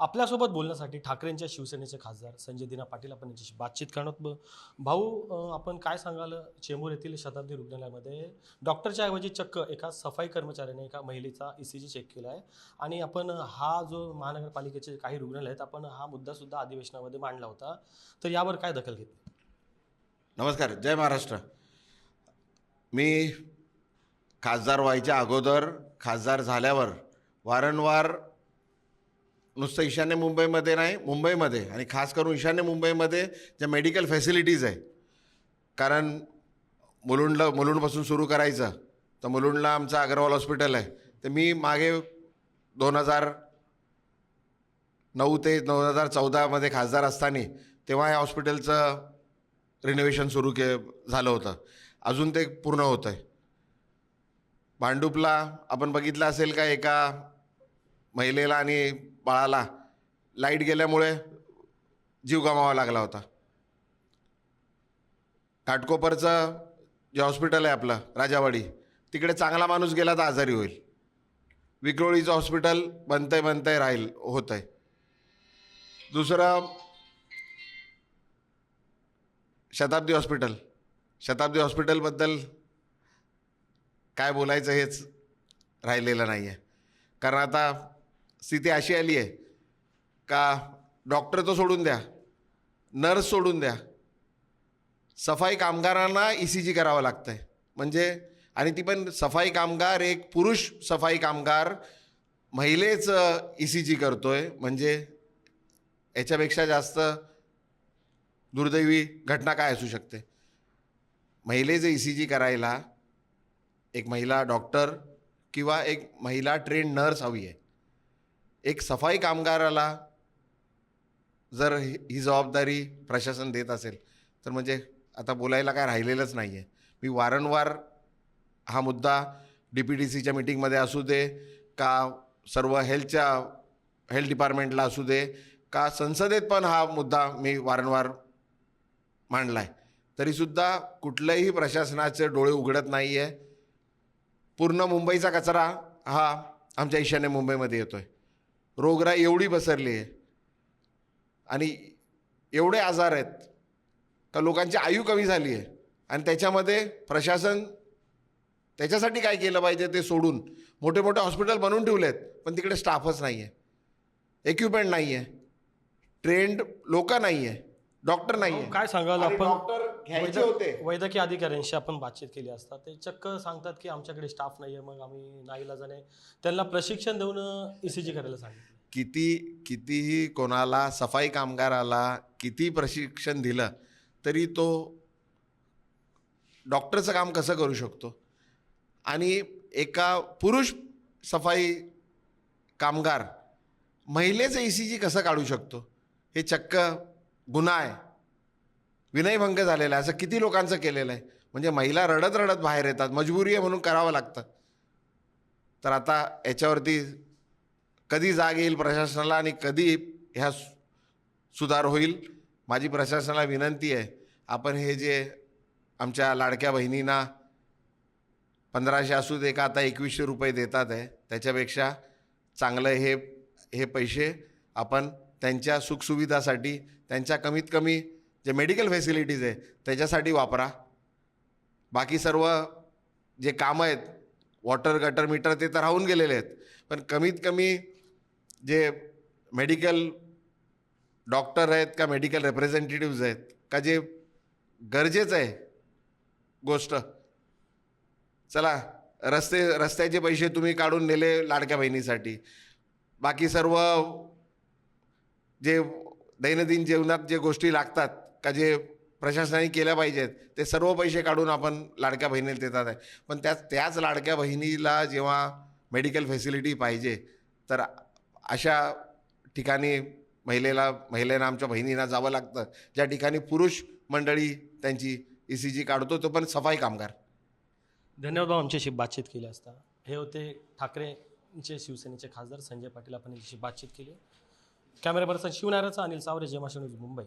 आपल्यासोबत बोलण्यासाठी ठाकरेंच्या शिवसेनेचे खासदार संजय दिना पाटील आपण यांच्याशी बातचीत करणार भाऊ आपण काय सांगाल? चेंबूर येथील शताब्दी रुग्णालयामध्ये डॉक्टरच्या ऐवजी चक्क एका सफाई कर्मचाऱ्याने एका महिलेचा ई सी जी चेक केला आहे. आणि आपण हा जो महानगरपालिकेचे काही रुग्णालय आहेत आपण हा मुद्दा सुद्धा अधिवेशनामध्ये मांडला होता. तर यावर काय दखल घेतली? नमस्कार जय महाराष्ट्र. मी खासदार व्हायच्या अगोदर खासदार झाल्यावर वारंवार नुसतं ईशान्य मुंबईमध्ये नाही मुंबईमध्ये. आणि खास करून ईशान्य मुंबईमध्ये ज्या मेडिकल फॅसिलिटीज आहे कारण मुलुंडला मुलुंडपासून सुरू करायचं तर मुलुंडला आमचं अग्रवाल हॉस्पिटल आहे. तर मी मागे दोन हजार नऊ ते दोन हजार चौदामध्ये खासदार असताना तेव्हा या हॉस्पिटलचं रिनोव्हेशन सुरू के झालं होतं. अजून ते पूर्ण होतं आहे भांडूपला आपण बघितलं असेल का एका महिलेला आणि बाळाला लाइट गेल्यामुळे जीव गमावा लागला होता. घाटकोपरचं जे हॉस्पिटल आहे आपलं राजावाडी तिकडे चांगला माणूस गेला तर आजारी होईल. विक्रोळीचं हॉस्पिटल बनतंय बनतंय राहील होत आहे दुसरं शताब्दी हॉस्पिटल. शताब्दी हॉस्पिटलबद्दल काय बोलायचं हेच राहिलेलं नाही आहे कारण आता स्थिती अशी आली आहे का डॉक्टर तो सोडून द्या नर्स सोडून द्या. सफाई कामगारांना ई सी जी करावं लागतं आहे म्हणजे आणि ती पण सफाई कामगार एक पुरुष सफाई कामगार महिलेचं ई सी जी करतो आहे म्हणजे याच्यापेक्षा जास्त दुर्दैवी घटना काय असू शकते? महिलेचं ई सी जी करायला एक महिला डॉक्टर किंवा एक महिला ट्रेन नर्स हवी आहे. एक सफाई कामगाराला जर ही जबाबदारी प्रशासन देत असेल तर म्हणजे आता बोलायला काय राहिलेलंच नाही आहे मी वारंवार हा मुद्दा डी पी डी सीच्या मिटिंगमध्ये असू दे का सर्व हेल्थच्या हेल्थ डिपार्टमेंटला असू दे का संसदेत पण हा मुद्दा मी वारंवार मांडला आहे तरीसुद्धा कुठल्याही प्रशासनाचे डोळे उघडत नाही आहे पूर्ण मुंबईचा कचरा हा आमच्या ईशान्य मुंबईमध्ये येतो आहे रोगराई एवढी पसरली आहे. आणि एवढे आजार आहेत का लोकांची आयु कमी झाली आहे. आणि त्याच्यामध्ये प्रशासन त्याच्यासाठी काय केलं पाहिजे ते सोडून? मोठे मोठे हॉस्पिटल बनवून ठेवले आहेत पण तिकडे स्टाफच नाही आहे. एक्युपमेंट नाही आहे. ट्रेंड लोक नाही आहे. डॉक्टर नाही आहे. काय सांगाल आपण? डॉक्टर घ्यायचे वैद्य- होते. वैद्यकीय अधिकाऱ्यांशी आपण बातचीत केली असता ते चक्क सांगतात की आमच्याकडे स्टाफ नाही आहे मग आम्ही नाईलाजाने त्यांना प्रशिक्षण देऊन ई सी जी करायला सांगितलं. किती कितीही कोणाला सफाई कामगाराला किती प्रशिक्षण दिलं तरी तो डॉक्टरचं काम कसं करू शकतो? आणि एका पुरुष सफाई कामगार महिलेचं ई सी जी कसं काढू शकतो? हे चक्क गुन्हा आहे. विनयभंग झालेला आहे. असं किती लोकांचं केलेलं आहे? म्हणजे महिला रडत रडत बाहेर येतात. मजबुरी आहे म्हणून करावं लागतं. तर आता याच्यावरती कधी जाग येईल प्रशासनाला आणि कधी ह्या सु- सुधार होईल? माझी प्रशासनाला विनंती आहे. आपण हे जे आमच्या लाडक्या बहिणींना पंधराशे असू दे का आता एकवीसशे रुपये देतात आहे त्याच्यापेक्षा चांगलं हे हे पैसे आपण त्यांच्या सुखसुविधासाठी त्यांच्या कमीत कमी जे मेडिकल फॅसिलिटीज आहे त्याच्यासाठी वापरा. बाकी सर्व जे कामं आहेत वॉटर गटर मीटर ते तर राहून गेलेले आहेत. पण कमीत कमी जे मेडिकल डॉक्टर आहेत का मेडिकल रिप्रेझेंटेटिव्ज आहेत का जे गरजेचं आहे गोष्ट चला रस्ते रस्त्याचे पैसे तुम्ही काढून नेले लाडक्या बहिणीसाठी. बाकी सर्व जे दैनंदिन जीवनात जे गोष्टी लागतात का जे प्रशासनाने केल्या पाहिजेत ते सर्व पैसे काढून आपण लाडक्या बहिणीला देतात आहे. पण त्याच त्याच लाडक्या बहिणीला जेव्हा मेडिकल फॅसिलिटी पाहिजे तर अशा ठिकाणी महिलेला महिलेला आमच्या बहिणींना जावं लागतं. ज्या ठिकाणी पुरुष मंडळी त्यांची ई सी जी काढतो तो पण सफाई कामगार. धन्यवाद भाऊ आमच्याशी बातचीत केली असता. हे होते ठाकरेंचे शिवसेनेचे खासदार संजय पाटील. आपण यांच्याशी बातचीत केली. कॅमेरा पर्सन शिवनाराचा अनिल सावरे जेमा न्यूज मुंबई.